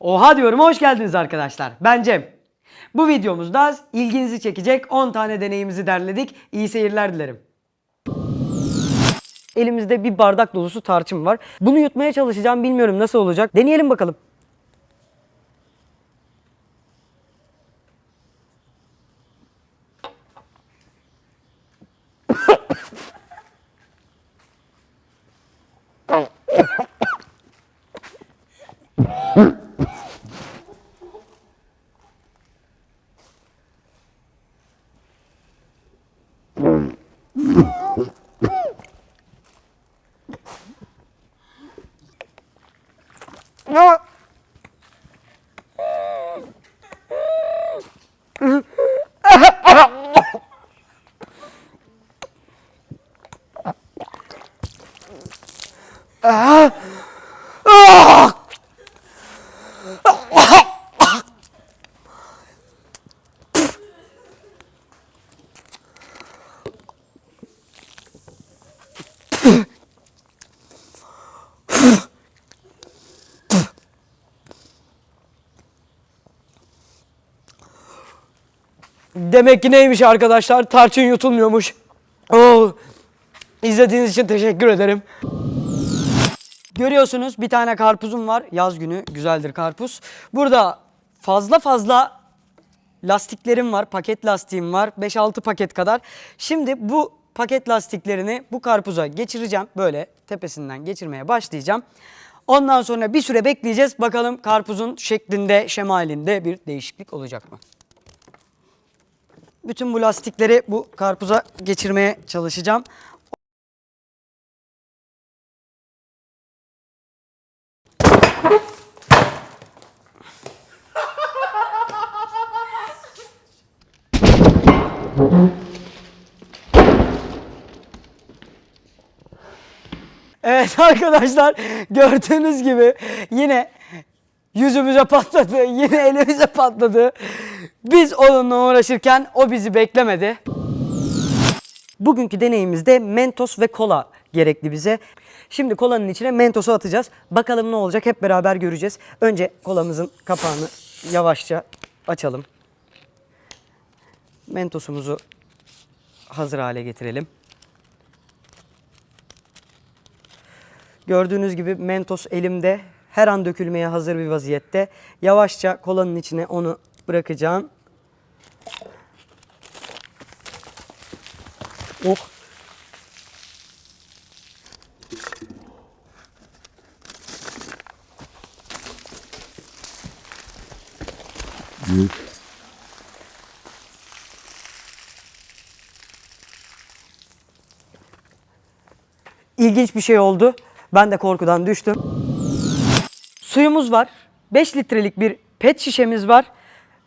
Oha diyorum hoş geldiniz arkadaşlar. Ben Cem. Bu videomuzda ilginizi çekecek 10 tane deneyimizi derledik. İyi seyirler dilerim. Elimizde bir bardak dolusu tarçın var. Bunu yutmaya çalışacağım bilmiyorum nasıl olacak. Deneyelim bakalım. Demek ki neymiş arkadaşlar? Tarçın yutulmuyormuş. Oo. İzlediğiniz için teşekkür ederim. Görüyorsunuz bir tane karpuzum var. Yaz günü güzeldir karpuz. Burada fazla fazla lastiklerim var. Paket lastiğim var. 5-6 paket kadar. Şimdi bu paket lastiklerini bu karpuza geçireceğim. Böyle tepesinden geçirmeye başlayacağım. Ondan sonra bir süre bekleyeceğiz. Bakalım karpuzun şeklinde, şemalinde bir değişiklik olacak mı? Bütün bu lastikleri bu karpuza geçirmeye çalışacağım. Evet arkadaşlar gördüğünüz gibi yine yüzümüze patladı, yine elimize patladı. Biz onunla uğraşırken o bizi beklemedi. Bugünkü deneyimizde Mentos ve kola gerekli bize. Şimdi kolanın içine Mentos'u atacağız. Bakalım ne olacak hep beraber göreceğiz. Önce kolamızın kapağını yavaşça açalım. Mentos'umuzu hazır hale getirelim. Gördüğünüz gibi Mentos elimde her an dökülmeye hazır bir vaziyette. Yavaşça kolanın içine onu bırakacağım. Oh. İlginç bir şey oldu. Ben de korkudan düştüm. Suyumuz var. 5 litrelik bir pet şişemiz var.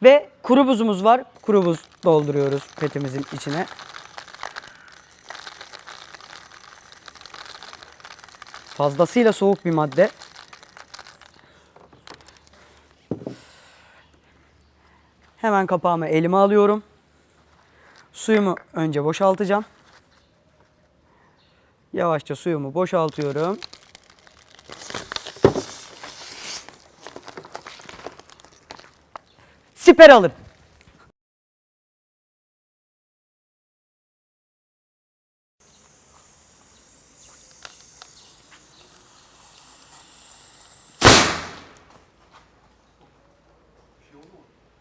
Ve kuru buzumuz var. Kuru buz dolduruyoruz petimizin içine. Fazlasıyla soğuk bir madde. Hemen kapağımı elime alıyorum. Suyumu önce boşaltacağım. Yavaşça suyumu boşaltıyorum. Siper alın.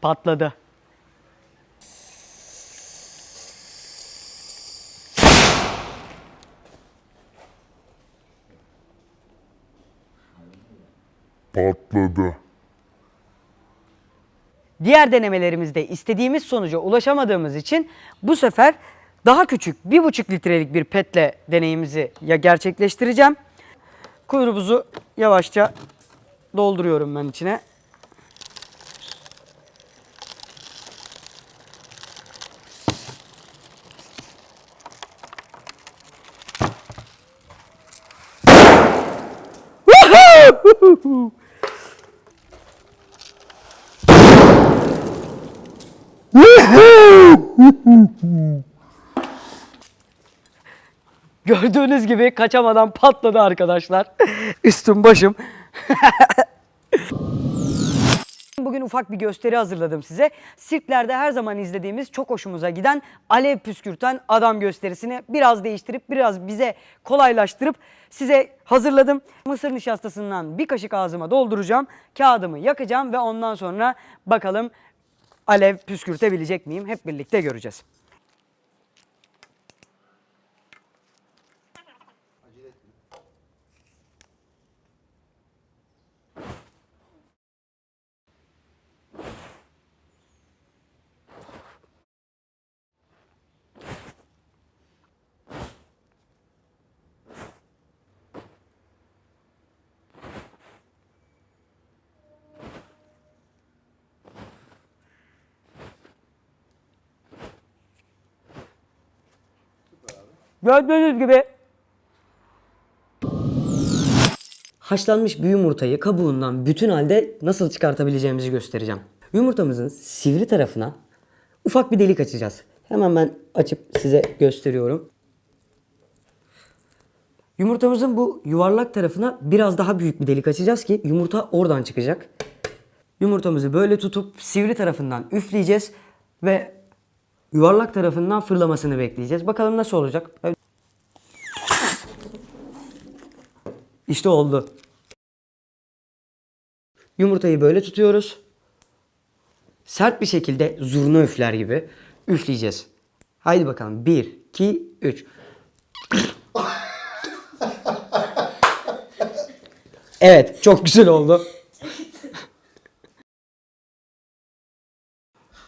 Patladı. patladı. Diğer denemelerimizde istediğimiz sonuca ulaşamadığımız için bu sefer daha küçük bir buçuk litrelik bir petle deneyimizi ya gerçekleştireceğim. Kuyruğumuzu yavaşça dolduruyorum ben içine. Gördüğünüz gibi kaçamadan patladı arkadaşlar. Üstüm başım. Bugün ufak bir gösteri hazırladım size. Sirklerde her zaman izlediğimiz çok hoşumuza giden alev püskürten adam gösterisini biraz değiştirip biraz bize kolaylaştırıp size hazırladım. Mısır nişastasından bir kaşık ağzıma dolduracağım. Kağıdımı yakacağım ve ondan sonra bakalım alev püskürtebilecek miyim? Hep birlikte göreceğiz. Gördüğünüz gibi haşlanmış bir yumurtayı kabuğundan bütün halde nasıl çıkartabileceğimizi göstereceğim. Yumurtamızın sivri tarafına ufak bir delik açacağız. Hemen ben açıp size gösteriyorum. Yumurtamızın bu yuvarlak tarafına biraz daha büyük bir delik açacağız ki yumurta oradan çıkacak. Yumurtamızı böyle tutup sivri tarafından üfleyeceğiz ve yuvarlak tarafından fırlamasını bekleyeceğiz. Bakalım nasıl olacak. İşte oldu. Yumurtayı böyle tutuyoruz. Sert bir şekilde zurna üfler gibi üfleyeceğiz. Haydi bakalım. 1, 2, 3. Evet, çok güzel oldu.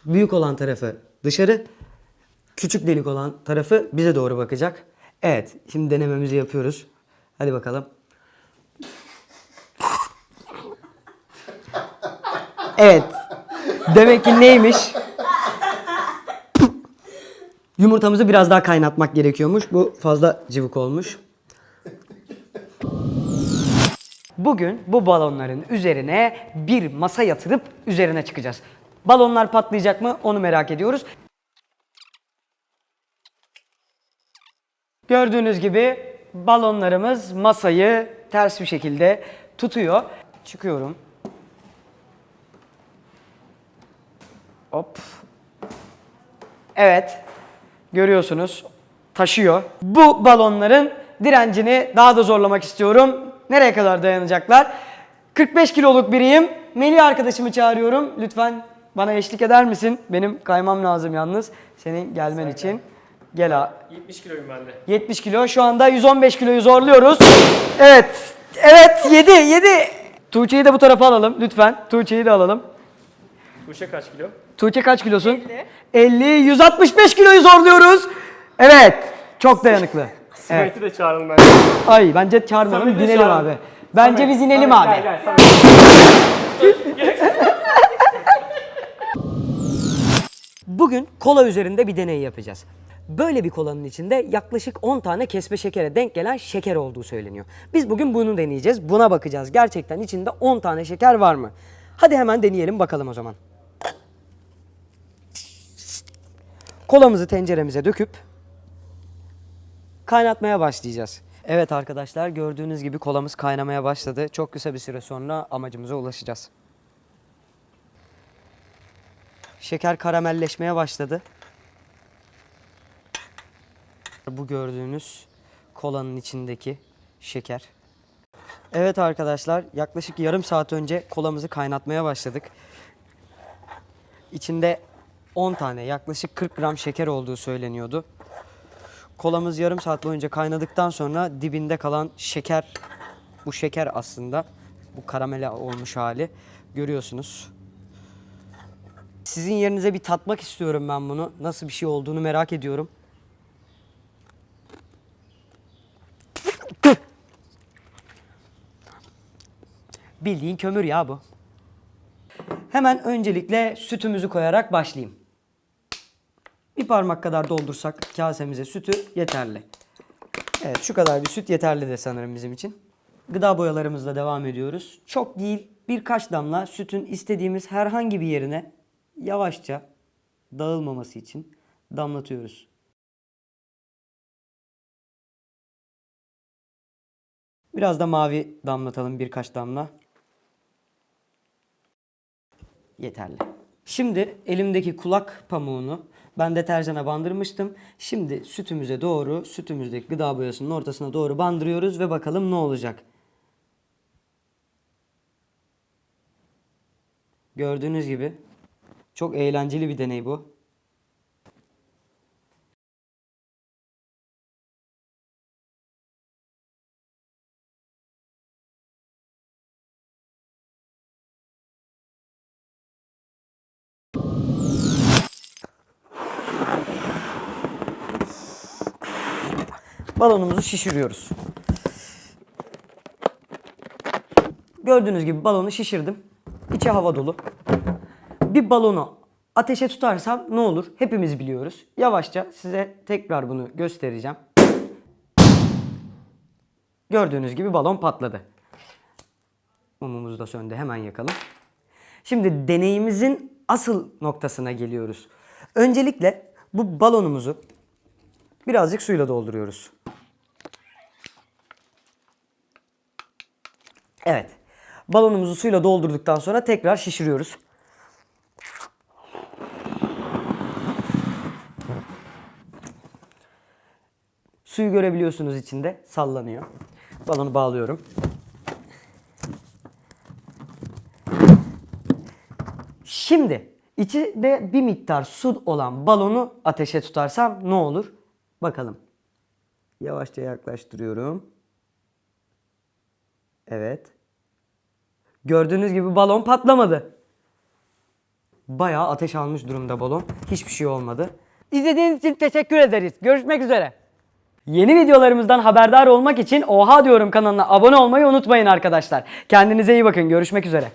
Büyük olan tarafı dışarı, küçük delik olan tarafı bize doğru bakacak. Evet, şimdi denememizi yapıyoruz. Hadi bakalım. Evet. Demek ki neymiş? Yumurtamızı biraz daha kaynatmak gerekiyormuş. Bu fazla cıvık olmuş. Bugün bu balonların üzerine bir masa yatırıp üzerine çıkacağız. Balonlar patlayacak mı onu merak ediyoruz. Gördüğünüz gibi balonlarımız masayı ters bir şekilde tutuyor. Çıkıyorum. Hop. Evet. Görüyorsunuz. Taşıyor. Bu balonların direncini daha da zorlamak istiyorum. Nereye kadar dayanacaklar? 45 kiloluk biriyim. Melih arkadaşımı çağırıyorum. Lütfen bana eşlik eder misin? Benim kaymam lazım yalnız. Senin gelmen için. Gel abi. 70 kiloyum ben de. 70 kilo. Şu anda 115 kiloyu zorluyoruz. Evet. Evet 7 7. Tuğçe'yi de bu tarafa alalım lütfen. Tuğçe'yi de alalım. Tuğçe kaç kilo? Tuğçe kaç kilosun? 50. 165 kiloyu zorluyoruz. Evet. Çok dayanıklı. Evet. Samet'i de çağıralım ben. Ay bence çağırmayalım. Samet'i de Binelim çağıralım. abi. Bence Samet, biz inelim Samet, abi. Gel gel Samet. Bugün kola üzerinde bir deney yapacağız. Böyle bir kolanın içinde yaklaşık 10 tane kesme şekere denk gelen şeker olduğu söyleniyor. Biz bugün bunu deneyeceğiz. Buna bakacağız. Gerçekten içinde 10 tane şeker var mı? Hadi hemen deneyelim bakalım o zaman. Kolamızı tenceremize döküp kaynatmaya başlayacağız. Evet arkadaşlar gördüğünüz gibi kolamız kaynamaya başladı. Çok kısa bir süre sonra amacımıza ulaşacağız. Şeker karamelleşmeye başladı. Bu gördüğünüz kolanın içindeki şeker. Evet arkadaşlar yaklaşık yarım saat önce kolamızı kaynatmaya başladık. İçinde 10 tane yaklaşık 40 gram şeker olduğu söyleniyordu. Kolamız yarım saat boyunca kaynadıktan sonra dibinde kalan şeker, bu şeker aslında bu karamele olmuş hali görüyorsunuz. Sizin yerinize bir tatmak istiyorum ben bunu. Nasıl bir şey olduğunu merak ediyorum. Bildiğin kömür ya bu. Hemen öncelikle sütümüzü koyarak başlayayım. Parmak kadar doldursak kasemize sütü yeterli. Evet şu kadar bir süt yeterlidir sanırım bizim için. Gıda boyalarımızla devam ediyoruz. Çok değil birkaç damla sütün istediğimiz herhangi bir yerine yavaşça dağılmaması için damlatıyoruz. Biraz da mavi damlatalım birkaç damla. yeterli. Şimdi elimdeki kulak pamuğunu ben deterjana bandırmıştım. Şimdi sütümüze doğru, sütümüzdeki gıda boyasının ortasına doğru bandırıyoruz ve bakalım ne olacak. Gördüğünüz gibi çok eğlenceli bir deney bu. Balonumuzu şişiriyoruz. Gördüğünüz gibi balonu şişirdim. İçi hava dolu. Bir balonu ateşe tutarsam ne olur? Hepimiz biliyoruz. Yavaşça size tekrar bunu göstereceğim. Gördüğünüz gibi balon patladı. Mumumuz da söndü. Hemen yakalım. Şimdi deneyimizin asıl noktasına geliyoruz. Öncelikle bu balonumuzu birazcık suyla dolduruyoruz. Evet. Balonumuzu suyla doldurduktan sonra tekrar şişiriyoruz. Suyu görebiliyorsunuz içinde sallanıyor. Balonu bağlıyorum. Şimdi içinde bir miktar su olan balonu ateşe tutarsam ne olur? Bakalım. Yavaşça yaklaştırıyorum. Evet. Gördüğünüz gibi balon patlamadı. Bayağı ateş almış durumda balon. Hiçbir şey olmadı. İzlediğiniz için teşekkür ederiz. Görüşmek üzere. Yeni videolarımızdan haberdar olmak için Oha diyorum kanalına abone olmayı unutmayın arkadaşlar. Kendinize iyi bakın. Görüşmek üzere.